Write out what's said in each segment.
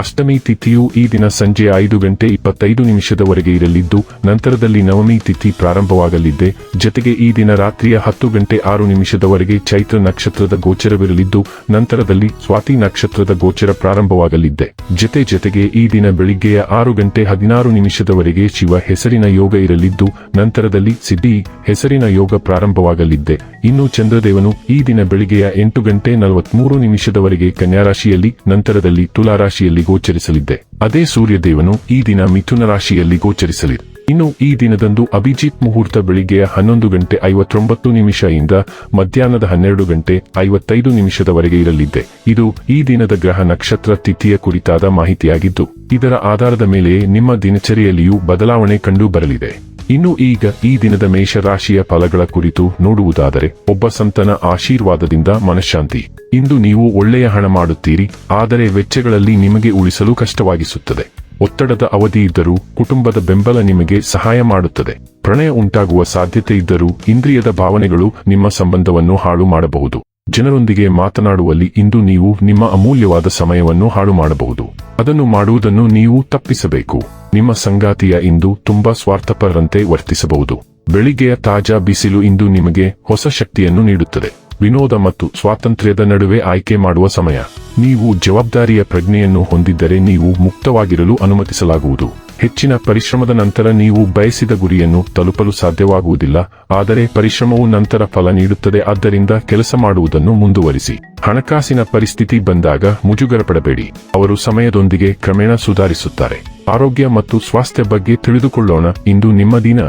ಅಷ್ಟಮಿ ತಿಥಿಯು ಈ ದಿನ ಸಂಜೆ ಐದು ಗಂಟೆ ಇಪ್ಪತ್ತೈದು ನಿಮಿಷದವರೆಗೆ ಇರಲಿದ್ದು, ನಂತರದಲ್ಲಿ ನವಮಿ ತಿಥಿ ಪ್ರಾರಂಭವಾಗಲಿದ್ದೆ ಜೊತೆಗೆ ಈ ದಿನ ರಾತ್ರಿಯ ಹತ್ತು ಗಂಟೆ ಆರು ನಿಮಿಷದವರೆಗೆ ಚೈತ್ರ ನಕ್ಷತ್ರದ ಗೋಚರವಿರಲಿದ್ದು, ನಂತರದಲ್ಲಿ ಸ್ವಾತಿ ನಕ್ಷತ್ರದ ಗೋಚರ ಪ್ರಾರಂಭವಾಗಲಿದೆ. ಜೊತೆ ಜೊತೆಗೆ ಈ ದಿನ ಬೆಳಿಗ್ಗೆಯ ಆರು ಗಂಟೆ ಹದಿನಾರು ನಿಮಿಷದವರೆಗೆ ಶಿವ ಹೆಸರಿನ ಯೋಗ ಇರಲಿದ್ದು, ನಂತರದಲ್ಲಿ ಸಿದ್ಧಿ ಹೆಸರಿನ ಯೋಗ ಪ್ರಾರಂಭವಾಗಲಿದ್ದೆ ಇನ್ನು ಚಂದ್ರದೇವನು ಈ ದಿನ ಬೆಳಿಗ್ಗೆಯ ಎಂಟು ಗಂಟೆ ನಲವತ್ಮೂರು ನಿಮಿಷದವರೆಗೆ ಕನ್ಯಾರಾಶಿಯಲ್ಲಿ, ನಂತರದಲ್ಲಿ ತುಲಾರಾಶಿಯಲ್ಲಿ ಗೋಚರಿಸಲಿದ್ದೆ. ಅದೇ ಸೂರ್ಯದೇವನು ಈ ದಿನ ಮಿಥುನ ರಾಶಿಯಲ್ಲಿ ಗೋಚರಿಸಲಿದೆ ಇನ್ನು ಈ ದಿನದಂದು ಅಭಿಜಿತ್ ಮುಹೂರ್ತ ಬೆಳಿಗ್ಗೆಯ ಹನ್ನೊಂದು ಗಂಟೆ ಐವತ್ತೊಂಬತ್ತು ನಿಮಿಷ ಇಂದ ಮಧ್ಯಾಹ್ನದ ಹನ್ನೆರಡು ಗಂಟೆ ಐವತ್ತೈದು ನಿಮಿಷದವರೆಗೆ ಇರಲಿದ್ದೆ. ಇದು ಈ ದಿನದ ಗ್ರಹ ನಕ್ಷತ್ರ ತಿಥಿಯ ಕುರಿತಾದ ಮಾಹಿತಿಯಾಗಿದ್ದು, ಇದರ ಆಧಾರದ ಮೇಲೆ ನಿಮ್ಮ ದಿನಚರಿಯಲ್ಲಿಯೂ ಬದಲಾವಣೆ ಕಂಡು ಬರಲಿದೆ. ಇನ್ನು ಈಗ ಈ ದಿನದ ಮೇಷರಾಶಿಯ ಫಲಗಳ ಕುರಿತು ನೋಡುವುದಾದರೆ, ಒಬ್ಬ ಸಂತನ ಆಶೀರ್ವಾದದಿಂದ ಮನಃಶಾಂತಿ. ಇಂದು ನೀವು ಒಳ್ಳೆಯ ಹಣ ಮಾಡುತ್ತೀರಿ, ಆದರೆ ವೆಚ್ಚಗಳಲ್ಲಿ ನಿಮಗೆ ಉಳಿಸಲು ಕಷ್ಟವಾಗಿಸುತ್ತದೆ. ಒತ್ತಡದ ಅವಧಿ ಇದ್ದರೂ ಕುಟುಂಬದ ಬೆಂಬಲ ನಿಮಗೆ ಸಹಾಯ ಮಾಡುತ್ತದೆ. ಪ್ರಣಯ ಉಂಟಾಗುವ ಸಾಧ್ಯತೆ ಇದ್ದರೂ ಇಂದ್ರಿಯದ ಭಾವನೆಗಳು ನಿಮ್ಮ ಸಂಬಂಧವನ್ನು ಹಾಳು ಮಾಡಬಹುದು. ಜನರೊಂದಿಗೆ ಮಾತನಾಡುವಲ್ಲಿ ಇಂದು ನೀವು ನಿಮ್ಮ ಅಮೂಲ್ಯವಾದ ಸಮಯವನ್ನು ಹಾಳು ಮಾಡಬಹುದು. ಅದನ್ನು ಮಾಡುವುದನ್ನು ನೀವು ತಪ್ಪಿಸಬೇಕು. ನಿಮ್ಮ ಸಂಗಾತಿಯ ಇಂದು ತುಂಬಾ ಸ್ವಾರ್ಥಪರಂತೆ ವರ್ತಿಸಬಹುದು. ಬೆಳಿಗ್ಗೆಯ ತಾಜಾ ಬಿಸಿಲು ಇಂದು ನಿಮಗೆ ಹೊಸ ಶಕ್ತಿಯನ್ನು ನೀಡುತ್ತದೆ. ವಿನೋದ ಮತ್ತು ಸ್ವಾತಂತ್ರ್ಯದ ನಡುವೆ ಆಯ್ಕೆ ಮಾಡುವ ಸಮಯ. ನೀವು ಜವಾಬ್ದಾರಿಯ ಪ್ರಜ್ಞೆಯನ್ನು ಹೊಂದಿದ್ದರೆ ನೀವು ಮುಕ್ತವಾಗಿರಲು ಅನುಮತಿಸಲಾಗುವುದು. ಹೆಚ್ಚಿನ ಪರಿಶ್ರಮದ ನಂತರ ನೀವು ಬಯಸಿದ ಗುರಿಯನ್ನು ತಲುಪಲು ಸಾಧ್ಯವಾಗುವುದಿಲ್ಲ, ಆದರೆ ಪರಿಶ್ರಮವು ನಂತರ ಫಲ ನೀಡುತ್ತದೆ, ಆದ್ದರಿಂದ ಕೆಲಸ ಮಾಡುವುದನ್ನು ಮುಂದುವರಿಸಿ. ಹಣಕಾಸಿನ ಪರಿಸ್ಥಿತಿ ಬಂದಾಗ ಮುಜುಗರ ಪಡಬೇಡಿ ಅವರು ಸಮಯದೊಂದಿಗೆ ಕ್ರಮೇಣ ಸುಧಾರಿಸುತ್ತಾರೆ. ಆರೋಗ್ಯ ಮತ್ತು ಸ್ವಾಸ್ಥ್ಯ ಬಗ್ಗೆ ತಿಳಿದುಕೊಳ್ಳೋಣ. ಇಂದು ನಿಮ್ಮ ದಿನ.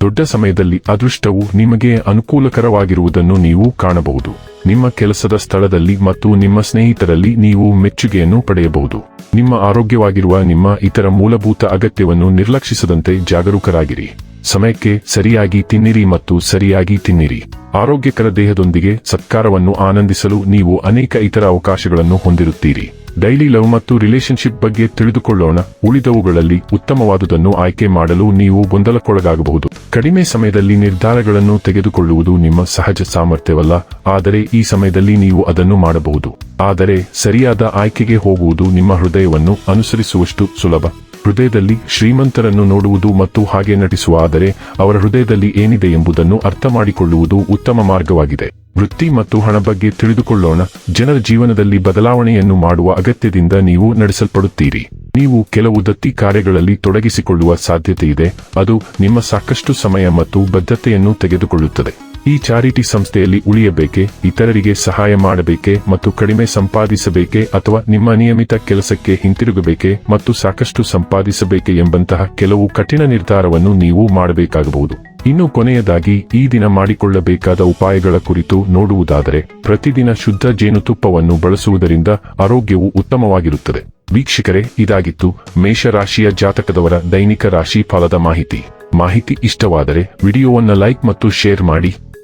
ದೊಡ್ಡ ಸಮಯದಲ್ಲಿ ಅದೃಷ್ಟವು ನಿಮಗೆ ಅನುಕೂಲಕರವಾಗಿರುವುದನ್ನು ನೀವು ಕಾಣಬಹುದು. ನಿಮ್ಮ ಕೆಲಸದ ಸ್ಥಳದಲ್ಲಿ ಮತ್ತು ನಿಮ್ಮ ಸ್ನೇಹಿತರಲ್ಲಿ ನೀವು ಮೆಚ್ಚುಗೆಯನ್ನು ಪಡೆಯಬಹುದು. ನಿಮ್ಮ ಆರೋಗ್ಯವಾಗಿರುವ ನಿಮ್ಮ ಇತರ ಮೂಲಭೂತ ಅಗತ್ಯವನ್ನು ನಿರ್ಲಕ್ಷಿಸದಂತೆ ಜಾಗರೂಕರಾಗಿರಿ. ಸಮಯಕ್ಕೆ ಸರಿಯಾಗಿ ತಿನ್ನಿರಿ ಮತ್ತು ಸರಿಯಾಗಿ ತಿನ್ನಿರಿ. ಆರೋಗ್ಯಕರ ದೇಹದೊಂದಿಗೆ ಸತ್ಕಾರವನ್ನು ಆನಂದಿಸಲು ನೀವು ಅನೇಕ ಇತರ ಅವಕಾಶಗಳನ್ನು ಹೊಂದಿರುತ್ತೀರಿ. ಡೈಲಿ ಲವ್ ಮತ್ತು ರಿಲೇಶನ್ಶಿಪ್ ಬಗ್ಗೆ ತಿಳಿದುಕೊಳ್ಳೋಣ. ಉಳಿದವುಗಳಲ್ಲಿ ಉತ್ತಮವಾದುದನ್ನು ಆಯ್ಕೆ ಮಾಡಲು ನೀವು ಗೊಂದಲಕ್ಕೊಳಗಾಗಬಹುದು. ಕಡಿಮೆ ಸಮಯದಲ್ಲಿ ನಿರ್ಧಾರಗಳನ್ನು ತೆಗೆದುಕೊಳ್ಳುವುದು ನಿಮ್ಮ ಸಹಜ ಸಾಮರ್ಥ್ಯವಲ್ಲ, ಆದರೆ ಈ ಸಮಯದಲ್ಲಿ ನೀವು ಅದನ್ನು ಮಾಡಬಹುದು. ಆದರೆ ಸರಿಯಾದ ಆಯ್ಕೆಗೆ ಹೋಗುವುದು ನಿಮ್ಮ ಹೃದಯವನ್ನು ಅನುಸರಿಸುವಷ್ಟು ಸುಲಭ. ಹೃದಯದಲ್ಲಿ ಶ್ರೀಮಂತರನ್ನು ನೋಡುವುದು ಮತ್ತು ಹಾಗೆ ನಟಿಸುವ, ಆದರೆ ಅವರ ಹೃದಯದಲ್ಲಿ ಏನಿದೆ ಎಂಬುದನ್ನು ಅರ್ಥ ಮಾಡಿಕೊಳ್ಳುವುದು ಉತ್ತಮ ಮಾರ್ಗವಾಗಿದೆ. ವೃತ್ತಿ ಮತ್ತು ಹಣ ಬಗ್ಗೆ ತಿಳಿದುಕೊಳ್ಳೋಣ. ಜನರ ಜೀವನದಲ್ಲಿ ಬದಲಾವಣೆಯನ್ನು ಮಾಡುವ ಅಗತ್ಯದಿಂದ ನೀವು ನಡೆಸಲ್ಪಡುತ್ತೀರಿ. ನೀವು ಕೆಲವು ದತ್ತಿ ಕಾರ್ಯಗಳಲ್ಲಿ ತೊಡಗಿಸಿಕೊಳ್ಳುವ ಸಾಧ್ಯತೆಯಿದೆ. ಅದು ನಿಮ್ಮ ಸಾಕಷ್ಟು ಸಮಯ ಮತ್ತು ಬದ್ಧತೆಯನ್ನು ತೆಗೆದುಕೊಳ್ಳುತ್ತದೆ. ಈ ಚಾರಿಟಿ ಸಂಸ್ಥೆಯಲ್ಲಿ ಉಳಿಯಬೇಕೆ, ಇತರರಿಗೆ ಸಹಾಯ ಮಾಡಬೇಕೆ ಮತ್ತು ಕಡಿಮೆ ಸಂಪಾದಿಸಬೇಕೆ ಅಥವಾ ನಿಮ್ಮ ನಿಯಮಿತ ಕೆಲಸಕ್ಕೆ ಹಿಂತಿರುಗಬೇಕೆ ಮತ್ತು ಸಾಕಷ್ಟು ಸಂಪಾದಿಸಬೇಕೆ ಎಂಬಂತಹ ಕೆಲವು ಕಠಿಣ ನಿರ್ಧಾರವನ್ನು ನೀವು ಮಾಡಬೇಕಾಗಬಹುದು. ಇನ್ನು ಕೊನೆಯದಾಗಿ, ಈ ದಿನ ಮಾಡಿಕೊಳ್ಳಬೇಕಾದ ಉಪಾಯಗಳ ಕುರಿತು ನೋಡುವುದಾದರೆ, ಪ್ರತಿದಿನ ಶುದ್ಧ ಜೇನುತುಪ್ಪವನ್ನು ಬಳಸುವುದರಿಂದ ಆರೋಗ್ಯವು ಉತ್ತಮವಾಗಿರುತ್ತದೆ. ವೀಕ್ಷಕರೇ, ಇದಾಗಿತ್ತು ಮೇಷರಾಶಿಯ ಜಾತಕದವರ ದೈನಿಕ ರಾಶಿ ಫಲದ ಮಾಹಿತಿ. ಮಾಹಿತಿ ಇಷ್ಟವಾದರೆ ವಿಡಿಯೋವನ್ನು ಲೈಕ್ ಮತ್ತು ಶೇರ್ ಮಾಡಿ.